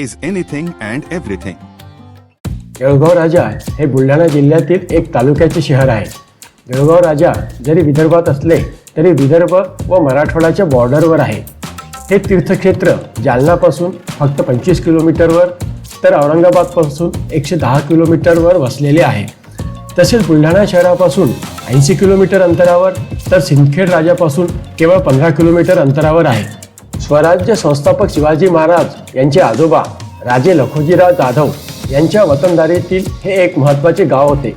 Is anything and everything Jalgaon Raja हे बुलढाणा जिल्ह्यातील एक तालुक्याचे शहर आहे. जळगाव राजा जरी विदर्भात असले तरी विदर्भ व मराठवाड्याच्या बॉर्डरवर आहे. हे तीर्थक्षेत्र जालनापासून फक्त पंचवीस किलोमीटरवर तर औरंगाबादपासून एकशे दहा किलोमीटरवर वसलेले आहे. तसेच बुलढाणा शहरापासून ऐंशी किलोमीटर अंतरावर तर सिंदखेड राजापासून केवळ पंधरा किलोमीटर अंतरावर आहे. स्वराज्य संस्थापक शिवाजी महाराज यांचे आजोबा राजे लखोजीराव जाधव यांच्या वतनदारीतील हे एक महत्त्वाचे गाव होते.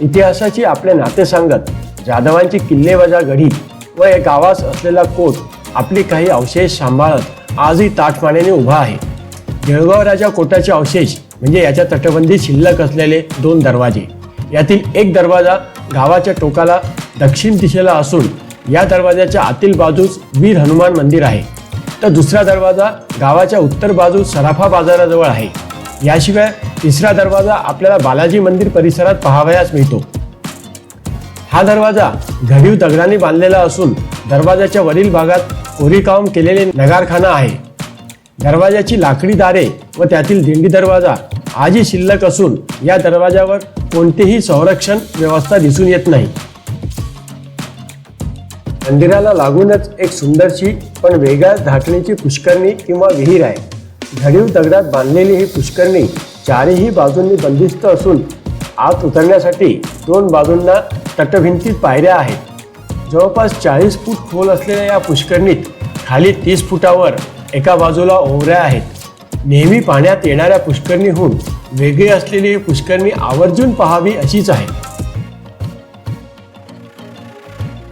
इतिहासाची आपले नाते सांगत जाधवांची किल्लेवजा गढी व या गावास असलेला कोट आपली काही अवशेष सांभाळत आजही ताटमानेने उभा आहे. जळगाव राजा कोटाचे अवशेष म्हणजे याच्या तटबंदी शिल्लक असलेले दोन दरवाजे. यातील एक दरवाजा गावाच्या टोकाला दक्षिण दिशेला असून या दरवाजाच्या आतील बाजूस वीर हनुमान मंदिर आहे. तर दुसरा दरवाजा गावाच्या उत्तर बाजूस सराफा बाजाराजवळ आहे. याशिवाय तिसरा दरवाजा आपल्याला बालाजी मंदिर परिसरात पाहावयास मिळतो. हा दरवाजा घडीव दगडाने बांधलेला असून दरवाजाच्या वरील भागात कोरीकाम केलेले नगारखाना आहे. दरवाजाची लाकडी दारे व त्यातील दिंडी दरवाजा आजही शिल्लक असून या दरवाजावर कोणतीही संरक्षण व्यवस्था दिसून येत नाही. मंदिराला लागूनच एक सुंदरशी पण वेगळ्याच धाटणीची पुष्करणी किंवा विहीर आहे. घडीव दगडात बांधलेली ही पुष्करणी चारही बाजूंनी बंदिस्त असून आत उतरण्यासाठी दोन बाजूंना तटभिंतीत पायऱ्या आहेत. जवळपास चाळीस फूट खोल असलेल्या या पुष्करणीत खाली तीस फुटावर एका बाजूला ओवऱ्या आहेत. नेहमी पाण्यात येणाऱ्या पुष्करणीहून वेगळी असलेली ही पुष्करणी आवर्जून पाहावी अशीच आहे.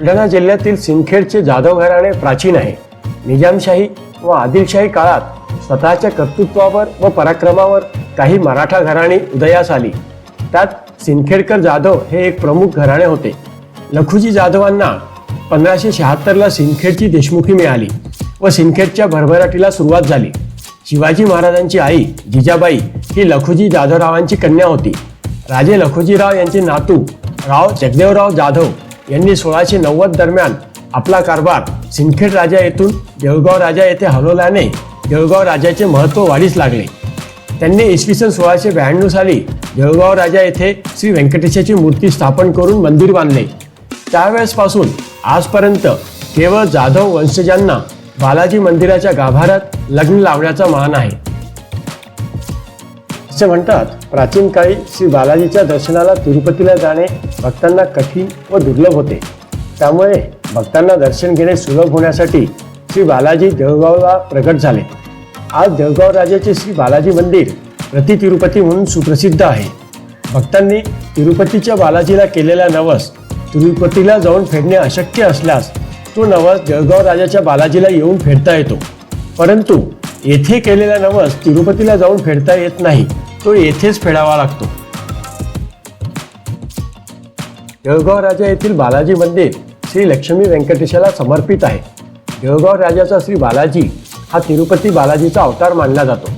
बुलढाणा जिल्ह्यातील सिंदखेडचे जाधव घराणे प्राचीन आहे. निजामशाही व आदिलशाही काळात स्वतःच्या कर्तृत्वावर व पराक्रमावर काही मराठा घराणी उदयास आली. त्यात सिंदखेडकर जाधव हे एक प्रमुख घराणे होते. लखुजी जाधवांना पंधराशे शहात्तरला सिंदखेडची देशमुखी मिळाली व सिंदखेडच्या भरभराटीला सुरुवात झाली. शिवाजी महाराजांची आई जिजाबाई ही लखुजी जाधवरावांची कन्या होती. राजे लखुजीराव यांचे नातू राव जगदेवराव जाधव यांनी सोळाशे नव्वद दरम्यान आपला कारभार सिंदखेड राजा येथून देऊळगाव राजा येथे हलवल्याने देऊळगाव राजाचे महत्त्व वाढीस लागले. त्यांनी इसवी सन सोळाशे ब्याण्णव साली देऊळगाव राजा येथे श्री व्यंकटेशाची मूर्ती स्थापन करून मंदिर बांधले. त्यावेळेसपासून आजपर्यंत केवळ जाधव वंशजांना बालाजी मंदिराच्या गाभाऱ्यात लग्न लावण्याचा मान आहे. असे म्हणतात. प्राचीन काळी श्री बालाजीच्या दर्शनाला तिरुपतीला जाणे भक्तांना कठीण व दुर्लभ होते. त्यामुळे भक्तांना दर्शन घेणे सुलभ होण्यासाठी श्री बालाजी देवगावला प्रकट झाले. आज देवगाव राजाचे श्री बालाजी मंदिर प्रति तिरुपती म्हणून सुप्रसिद्ध आहे. भक्तांनी तिरुपतीच्या बालाजीला केलेला नवस तिरुपतीला जाऊन फेडणे अशक्य असल्यास तो नवस जळगाव राजाच्या बालाजीला येऊन फेडता येतो. परंतु येथे केलेला नवस तिरुपतीला जाऊन फेडता येत नाही. तो येथेच फेडावा लागतो. देवगाव राजा येथील बालाजी मंदिर श्री लक्ष्मी व्यंकटेशाला समर्पित आहे. देवगाव राजाचा श्री बालाजी हा तिरुपती बालाजीचा अवतार मानला जातो.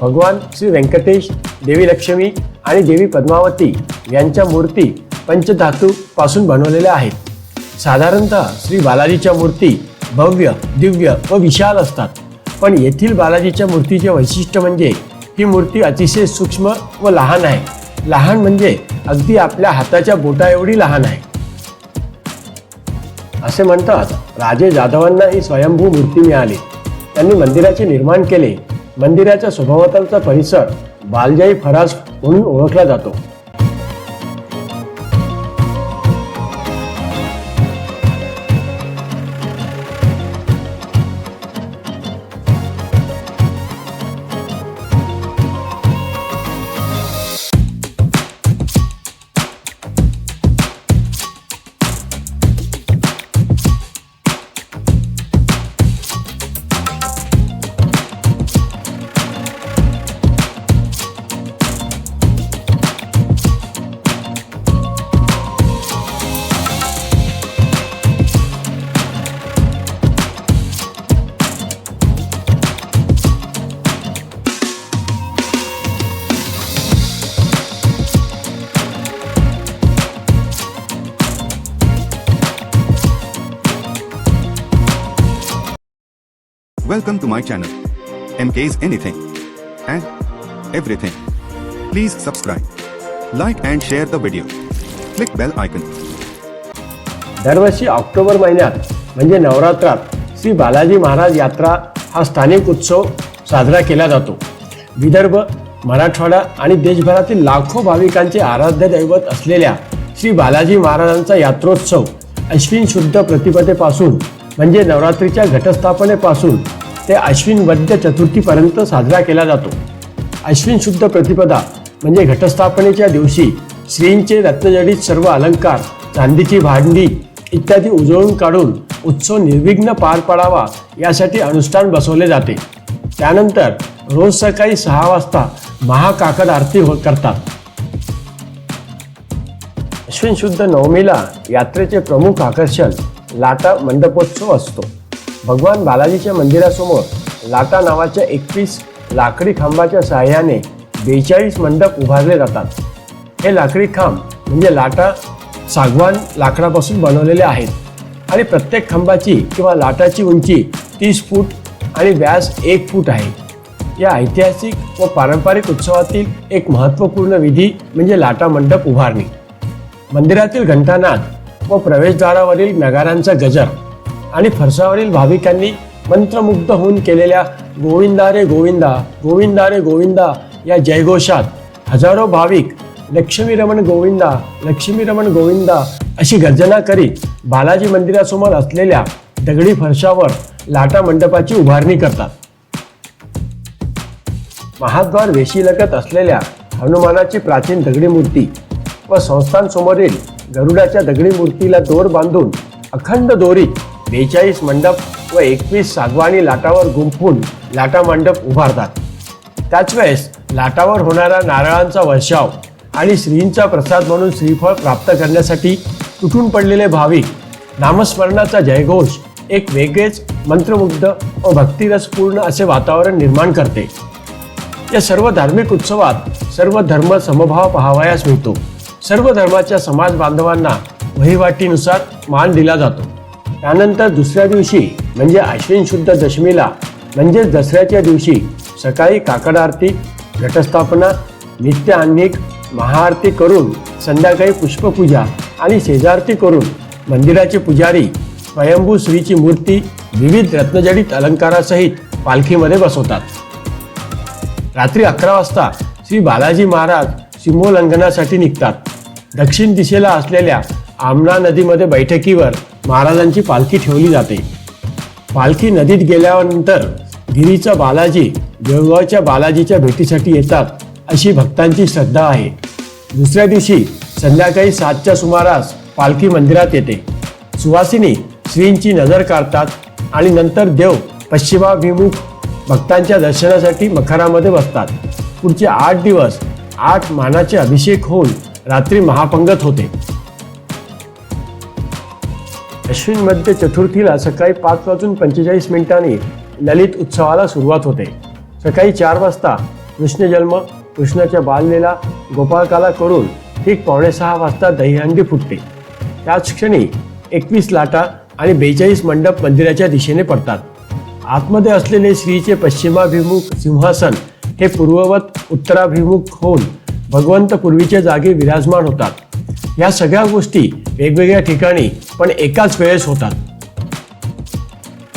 भगवान श्री व्यंकटेश देवी लक्ष्मी आणि देवी पद्मावती यांच्या मूर्ती पंचधातू पासून बनवलेल्या आहेत. साधारणतः श्री बालाजीच्या मूर्ती भव्य दिव्य व विशाल असतात. पण येथील बालाजीच्या मूर्तीचे वैशिष्ट्य म्हणजे ही मूर्ती अतिशय सूक्ष्म व लहान आहे. लहान म्हणजे अगदी आपल्या हाताच्या बोटा एवढी लहान आहे. असे म्हणतात राजे जाधवांना ही स्वयंभू मूर्ती मिळाली. त्यांनी मंदिराचे निर्माण केले. मंदिराच्या स्वभावतांचा परिसर बालजाई फराज म्हणून ओळखला जातो. Welcome to my channel. MK's Anything. and everything. Please subscribe, like and share the video. Click bell icon. दरवर्षी ऑक्टोबर महिन्यात म्हणजे नवरात्रात श्री बालाजी महाराज यात्रा हा स्थानिक उत्सव साजरा केला जातो विदर्भ मराठवाडा आणि देशभरातील लाखो भाविकांचे आराध्य दैवत असलेल्या श्री बालाजी महाराजांचा यात्रोत्सव अश्विन शुद्ध प्रतिपदेपासून म्हणजे नवरात्रीच्या घटस्थापनेपासून ते अश्विन वद्य चतुर्थीपर्यंत साजरा केला जातो. अश्विन शुद्ध प्रतिपदा म्हणजे घटस्थापनेच्या दिवशी श्रींचे रत्नजडित सर्व अलंकार चांदीची भांडी इत्यादी उजळून काढून उत्सव निर्विघ्न पार पडावा यासाठी अनुष्ठान बसवले जाते. त्यानंतर रोज सकाळी सहा वाजता महाकाकड आरती हो करतात. अश्विन शुद्ध नवमीला यात्रेचे प्रमुख आकर्षण लाटा मंडपोत्सव असतो. भगवान बालाजीच्या मंदिरासमोर लाटा नावाच्या एकवीस लाकडी खांबाच्या सहाय्याने बेचाळीस मंडप उभारले जातात. हे लाकडी खांब म्हणजे लाटा सागवान लाकडापासून बनवलेले आहेत. आणि प्रत्येक खांबाची किंवा लाटाची उंची तीस फूट आणि व्यास एक फूट आहे. या ऐतिहासिक व पारंपरिक उत्सवातील एक महत्त्वपूर्ण विधी म्हणजे लाटा मंडप उभारणी. मंदिरातील घंटानाद व प्रवेशद्वारावरील नगारांचा गजर आणि फरसावरील भाविकांनी मंत्रमुग्ध होऊन केलेल्या गोविंदा रे गोविंदा गोविंदा रे गोविंदा या जयघोषात हजारो भाविक लक्ष्मीरमण गोविंदा लक्ष्मीरमण गोविंदा अशी गर्जना करीत बालाजी मंदिरासमोर असलेल्या दगडी फरशावर लाटा मंडपाची उभारणी करतात. महाद्वार वेशीलगत असलेल्या हनुमानाची प्राचीन दगडी मूर्ती व संस्थांसमोरील गरुडाच्या दगडी मूर्तीला दोर बांधून अखंड दोरीत बेचाळीस मंडप व एकवीस सागवानी लाटावर गुंफून लाटा मंडप उभारतात. त्याच वेळेस लाटावर होणारा नारळांचा वर्षाव आणि श्रींचा प्रसाद म्हणून श्रीफळ प्राप्त करण्यासाठी तुटून पडलेले भाविक नामस्मरणाचा जयघोष एक वेगळेच मंत्रमुग्ध व भक्तिरसपूर्ण असे वातावरण निर्माण करते. या सर्व धार्मिक उत्सवात सर्व धर्म समभाव पाहावयास मिळतो. सर्व धर्माच्या समाज बांधवांना वहिवाटीनुसार मान दिला जातो. त्यानंतर दुसऱ्या दिवशी म्हणजे अश्विन शुद्ध दशमीला म्हणजेच दसऱ्याच्या दिवशी सकाळी काकड आरती घटस्थापना नित्य आन्निक महाआरती करून संध्याकाळी पुष्पपूजा आणि शेजारती करून मंदिराचे पुजारी स्वयंभू श्रीची मूर्ती विविध रत्नजडित अलंकारासहित पालखीमध्ये बसवतात. रात्री अकरा वाजता श्री बालाजी महाराज सीमोल्लंघनासाठी निघतात. दक्षिण दिशेला असलेल्या आमना नदीमध्ये बैठकीवर महाराजांची पालखी ठेवली जाते. पालखी नदीत गेल्यानंतर गिरीचा बालाजी देवगावच्या बालाजीच्या भेटीसाठी येतात अशी भक्तांची श्रद्धा आहे. दुसऱ्या दिवशी संध्याकाळी सातच्या सुमारास पालखी मंदिरात येते. सुवासिनी श्रींची नजर काढतात आणि नंतर देव पश्चिमाभिमुख भक्तांच्या दर्शनासाठी मखरामध्ये बसतात. पुढचे आठ दिवस आठ मानाचे अभिषेक होऊन रात्री महापंगत होते. अश्विन मध्य चतुर्थीला सकाळी पाच वाजून पंचेचाळीस मिनिटांनी ललित उत्सवाला सुरुवात होते. सकाळी चार वाजता कृष्णजन्म कृष्णाच्या बाललीला गोपाळकाला करून ठीक पावणे सहा वाजता दहीहंडी फुटते. त्याच क्षणी एकवीस लाटा आणि बेचाळीस मंडप मंदिराच्या दिशेने पडतात. आतमध्ये असलेले श्रीचे पश्चिमाभिमुख सिंहासन हे पूर्ववत उत्तराभिमुख होऊन भगवंत पूर्वीच्या जागी विराजमान होतात. या सगळ्या गोष्टी वेगवेगळ्या ठिकाणी पण एकाच वेळेस होतात.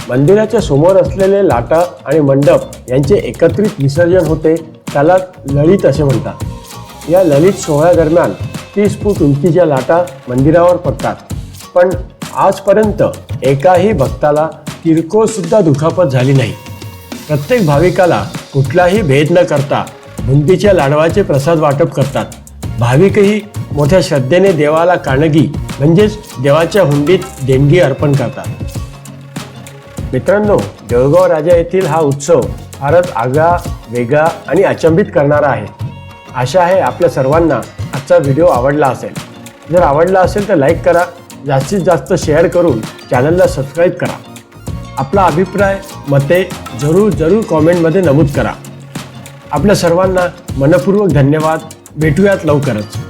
मंदिराच्या समोर असलेले लाटा आणि मंडप यांचे एकत्रित विसर्जन होते त्याला ललित असे म्हणतात. या ललित सोहळ्यादरम्यान तीस फूट उंचीच्या लाटा मंदिरावर पडतात. पण आजपर्यंत एकाही भक्ताला किरकोळसुद्धा दुखापत झाली नाही. प्रत्येक भाविकाला कुठलाही भेद न करता बुंदीच्या लाडवाचे प्रसाद वाटप करतात. भाविकही मोठ्या श्रद्धेने देवाला कानगी म्हणजेच देवाच्या हुंडीत देणगी अर्पण करतात. मित्रांनो देवगाव राजा येथील हा उत्सव फारच आगळा वेगळा आणि अचंबित करणारा आहे. आशा आहे आपल्या सर्वांना आजचा व्हिडिओ आवडला असेल. जर आवडला असेल तर लाईक करा जास्तीत जास्त शेअर करून चॅनलला सबस्क्राईब करा. आपला अभिप्राय मते जरूर जरूर कॉमेंटमध्ये नमूद करा. आपल्या सर्वांना मनपूर्वक धन्यवाद. भेटूयात लवकरच.